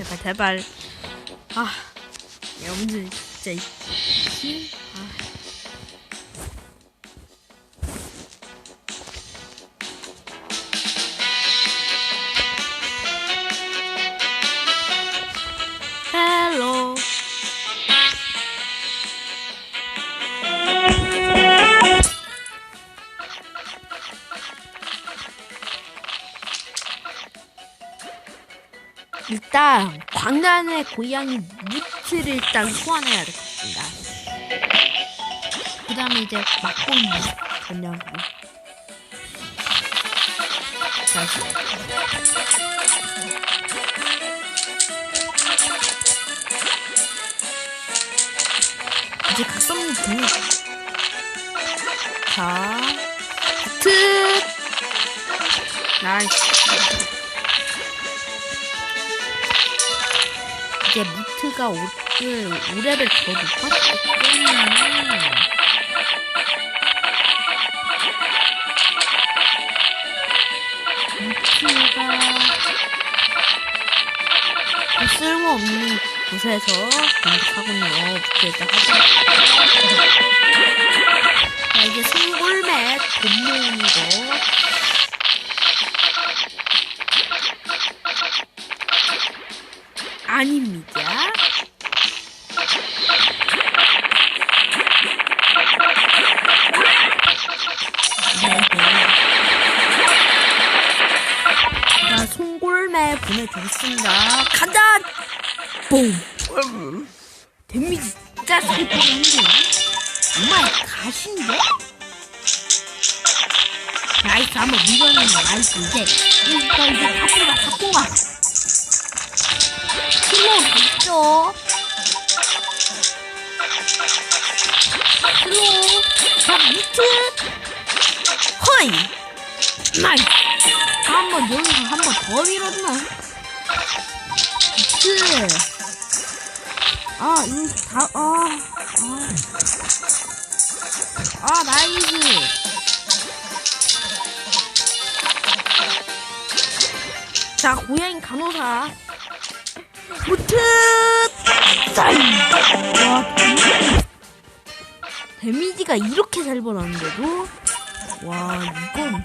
제발 제발 아 여러분들 진짜? 아. 일단 광란의 고양이 무트를 일단 소환해야 되겠습니다. 그 다음에 이제 막공이 전략이 다시 이제 각성이 되네. 자, 무트 나이스. 이제 무트가 오, 5레벨 더 높았기 때문에 무트가 그 쓸모없는 곳에서 공격하군요. 무트 일단 하자. 자, 이제 송골맥 곰모음이고 아닙니다. 자, 송골매 보내주겠습니다. 간다! 뽕! 데미지 진짜 잘 보이는데? 정말 가신데? 나이스, 한번 밀어내는 거 나이스, 이제. 이거 이제 다 뽑아, 다 뽑아. 슬로우 있죠? 슬로우. 자, 미트. 허이. 나이스. 한번 여기서 한 번 더 밀었나? 미트. 아, 이거 다, 아, 아. 아, 나이스. 자, 고양이 간호사. 와, 데미지. 데미지가 이렇게 잘 벌었는데도? 와, 이건 본.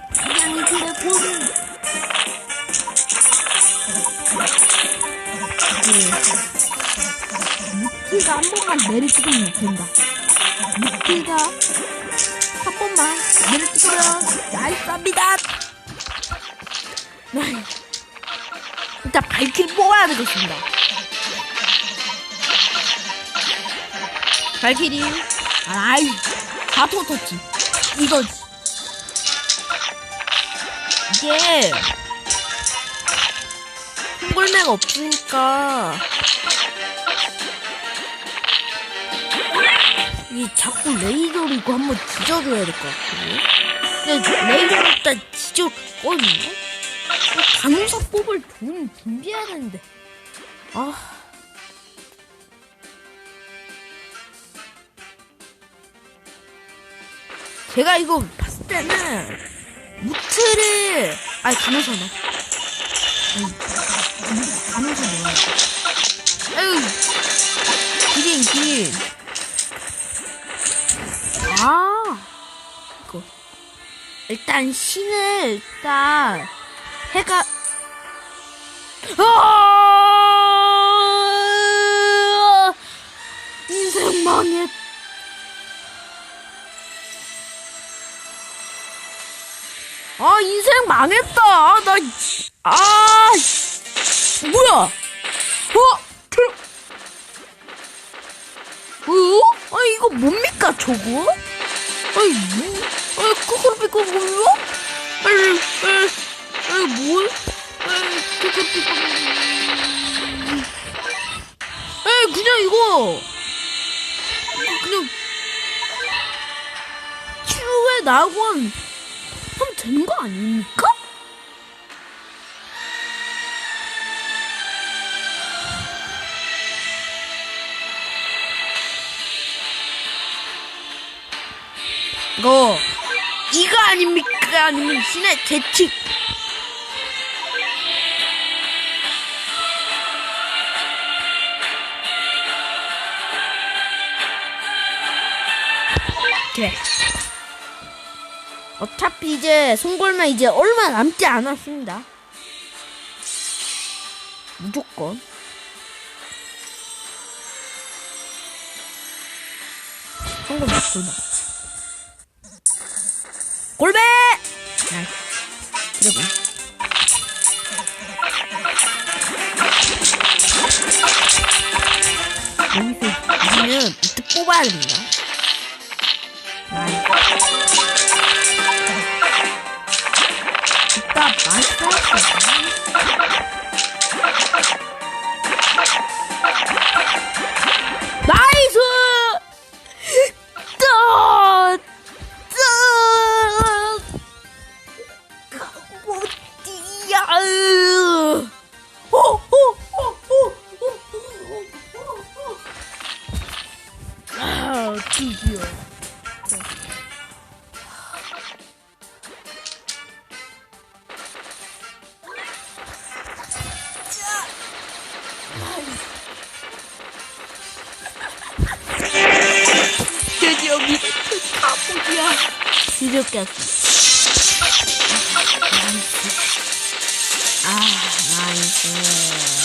네. 무트가 한 번만 내리찍으면 된다. 무트가 한 번만 내리찍으면 나이스합니다. 일단 발키리 뽑아야 되겠습니다. 발키리. 아이, 다 터졌지. 이거지. 이게, 홍골매가 없으니까, 이 자꾸 레이저로 이거 한번 뒤져줘야 될 것. 근데 레이저로 일단 뒤졌거든요. 간호사 뽑을 돈 준비해야 되는데. 아. 제가 이거 봤을 때는 무트를 아니 무- 간호사 뭐야? 아유 기린 기린. 아 이거 일단 신을 일단 해가 아 인생 망했 아 인생 망했다 나아 뭐야 어? 들... 어? 아 이거 뭡니까 저거? 아이 뭐? 아 코코로피코 뭐야? 아이 아이 아이 뭘? 아 이 코코로피코 에이 그냥 이거 그냥 치유에 낙원 하면 되는 거 아닙니까? 이거 이거 아닙니까? 아니면 신의 재치 오케이. 어차피 이제 송골매 이제 얼마 남지 않았습니다. 무조건. 송골매, 골매. 골매! 아, 그리고. 여기서 우리는 이트 뽑아야 됩니다. 이따 yok ya. Siz yok gelsin. Ah, nice.